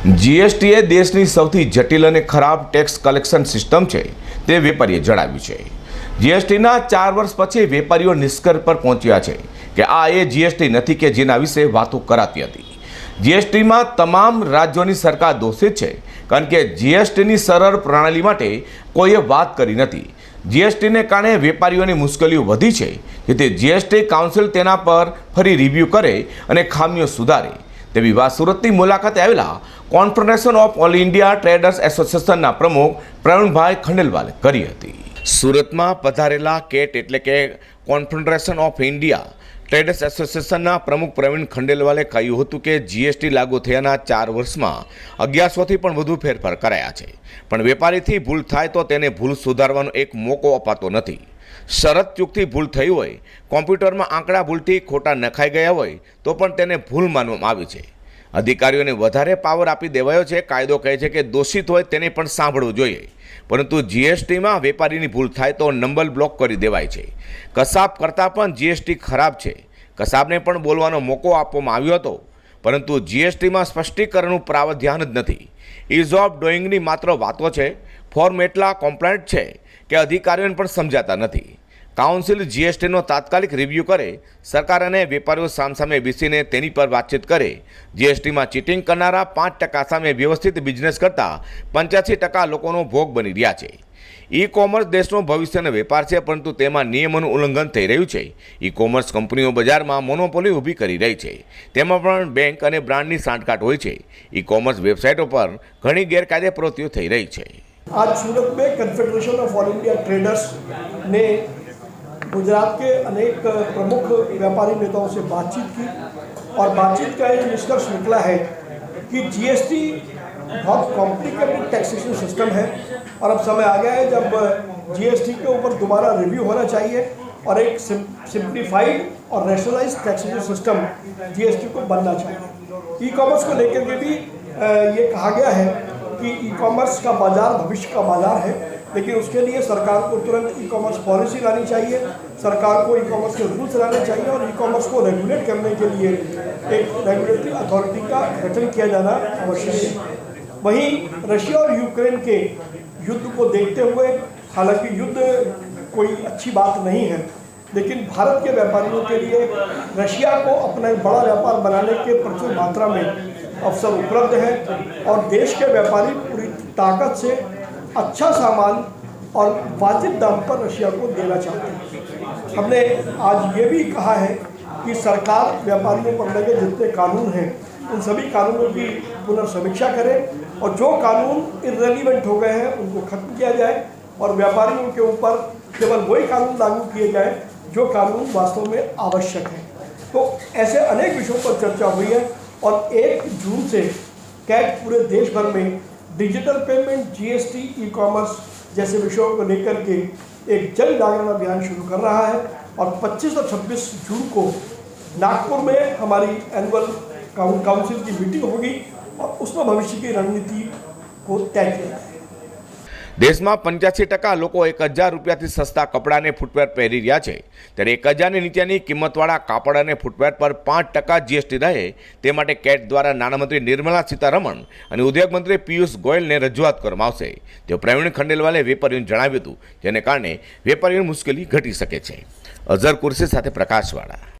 GST એ દેશની સૌથી જટિલ અને ખરાબ ટેક્સ કલેક્શન સિસ્ટમ છે, તે વેપારીએ જણાવ્યું છે. જીએસટીના ચાર વર્ષ પછી વેપારીઓ નિષ્કર્ષ પર પહોંચ્યા છે કે આ એ જીએસટી નથી કે જેના વિશે વાતો કરાતી હતી. જીએસટીમાં તમામ રાજ્યોની સરકાર દોષિત છે, કારણ કે જીએસટીની સરળ પ્રણાલી માટે કોઈએ વાત કરી નથી. જીએસટીને કારણે વેપારીઓની મુશ્કેલીઓ વધી છે, જેથી જીએસટી કાઉન્સિલ તેના પર ફરી રિવ્યૂ કરે અને ખામીઓ સુધારે. તેવી વાત સુરતની મુલાકાતે આવેલા confederation of all India traders એસોસિએશનના પ્રમુખ પ્રવીણભાઈ ખંડેલવાલે કરી હતી. સુરતમાં પધારેલા કેટ એટલે કે કોન્ફેડરેશન ઓફ ઇન્ડિયા ટ્રેડર્સ એસોસિએશનના પ્રમુખ પ્રવીણ ખંડેલવાલે કહ્યું હતું કે જીએસટી લાગુ થયાના ચાર વર્ષમાં અગિયારસોથી પણ વધુ ફેરફાર કરાયા છે. પણ વેપારીથી ભૂલ થાય તો તેને ભૂલ સુધારવાનો એક મોકો અપાતો નથી. શરત ચૂકથી ભૂલ થઈ હોય, કોમ્પ્યુટરમાં આંકડા ભૂલથી ખોટા નખાઈ ગયા હોય, તો પણ તેને ભૂલ માનવામાં આવી છે. અધિકારીઓને વધારે પાવર આપી દેવાયો છે. કાયદો કહે છે કે દોષિત હોય તેને પણ સાંભળવું જોઈએ. પરંતુ જીએસટીમાં વેપારીની ભૂલ થાય તો નંબર બ્લોક કરી દેવાય છે. કસાબ કરતાં પણ જીએસટી ખરાબ છે. કસાબને પણ બોલવાનો મોકો આપવામાં આવ્યો હતો. પરંતુ જીએસટીમાં સ્પષ્ટીકરણનું પ્રાવધાન જ નથી. ઇઝ ઓફ ડોઈંગની માત્ર વાતો છે. ફોર્મ એટલા કોમ્પ્લેન્ટ છે કે અધિકારીઓને પણ સમજાતા નથી. કાઉન્સિલ જીએસટીનો તાત્કાલિક રિવ્યૂ કરે, સરકાર અને વેપારીઓ સામસામે બેસીને તેની પર વાતચીત કરે. જીએસટીમાં ચીટિંગ કરનારા પાંચ ટકા સામે વ્યવસ્થિત બિઝનેસ કરતા પંચ્યાસી ટકા લોકોનો ભોગ બની રહ્યા છે. ઈ કોમર્સ દેશનો ભવિષ્યનો વેપાર છે, પરંતુ તેમાં નિયમોનું ઉલ્લંઘન થઈ રહ્યું છે. ઈ કોમર્સ કંપનીઓ બજારમાં મોનોપોલી ઊભી કરી રહી છે. તેમાં પણ બેંક અને બ્રાન્ડની સાંઠગાંઠ હોય છે. ઈ કોમર્સ વેબસાઇટો પર ઘણી ગેરકાયદે પ્રવૃત્તિઓ થઈ રહી છે. આજ Surat confederation of all India traders Gujarat के अनेक प्रमुख व्यापारी नेताओं से बातचीत की और बातचीत का ये निष्कर्ष निकला है कि जीएसटी बहुत कॉम्प्लिकेटेड टैक्सेशन सिस्टम है और अब समय आ गया है जब जीएसटी के ऊपर दोबारा रिव्यू होना चाहिए और एक सिंप्लीफाइड और रैशनलाइज टैक्सेशन सिस्टम जीएसटी को बनना चाहिए। ई कॉमर्स को लेकर के भी ये कहा गया है कि ई कॉमर्स का बाज़ार, भविष्य का बाज़ार है। लेकिन उसके लिए सरकार को तुरंत ई कॉमर्स पॉलिसी लानी चाहिए, सरकार को ई कॉमर्स के रूल्स लाने चाहिए और ई कॉमर्स को रेगुलेट करने के लिए एक रेगुलेटरी अथॉरिटी का गठन किया जाना आवश्यक है। वहीं रशिया और यूक्रेन के युद्ध को देखते हुए, हालाँकि युद्ध कोई अच्छी बात नहीं है, लेकिन भारत के व्यापारियों के लिए रशिया को अपना बड़ा व्यापार बनाने के प्रचुर मात्रा में अवसर उपलब्ध है और देश के व्यापारी पूरी ताकत से अच्छा सामान और वाजिब दाम पर रशिया को देना चाहते हैं। हमने आज ये भी कहा है कि सरकार व्यापारियों पर लगे जितने कानून हैं, उन सभी कानूनों की पुनर्समीक्षा करे और जो कानून इरेलीवेंट हो गए हैं, उनको खत्म किया जाए और व्यापारियों के ऊपर केवल वही कानून लागू किए जाएँ जो कानून वास्तव में आवश्यक है। तो ऐसे अनेक विषयों पर चर्चा हुई है और एक जून से कैट पूरे देश भर में digital payment GST e commerce जैसे विषयों को लेकर के एक जन जागरण अभियान शुरू कर रहा है और 25 और 26 जून को नागपुर में हमारी एनुअल काउंसिल की मीटिंग होगी और उसमें भविष्य की रणनीति को तय किया દેશમાં પંચ્યાસી ટકા લોકો એક હજાર રૂપિયાથી સસ્તા કપડાં અને ફૂટવેર પહેરી રહ્યા છે. ત્યારે એક હજારની નીચેની કિંમતવાળા કાપડ અને ફૂટવેર પર પાંચ ટકા જીએસટી રહે તે માટે કેટ દ્વારા નાણામંત્રી નિર્મલા સીતારમણ અને ઉદ્યોગ મંત્રી પિયુષ ગોયલને રજૂઆત કરવામાં આવશે. તેઓ પ્રવીણ ખંડેલવાલે વેપારીઓને જણાવ્યું હતું, જેને કારણે વેપારીઓની મુશ્કેલી ઘટી શકે છે. અઝર કુર્સી સાથે પ્રકાશવાળા.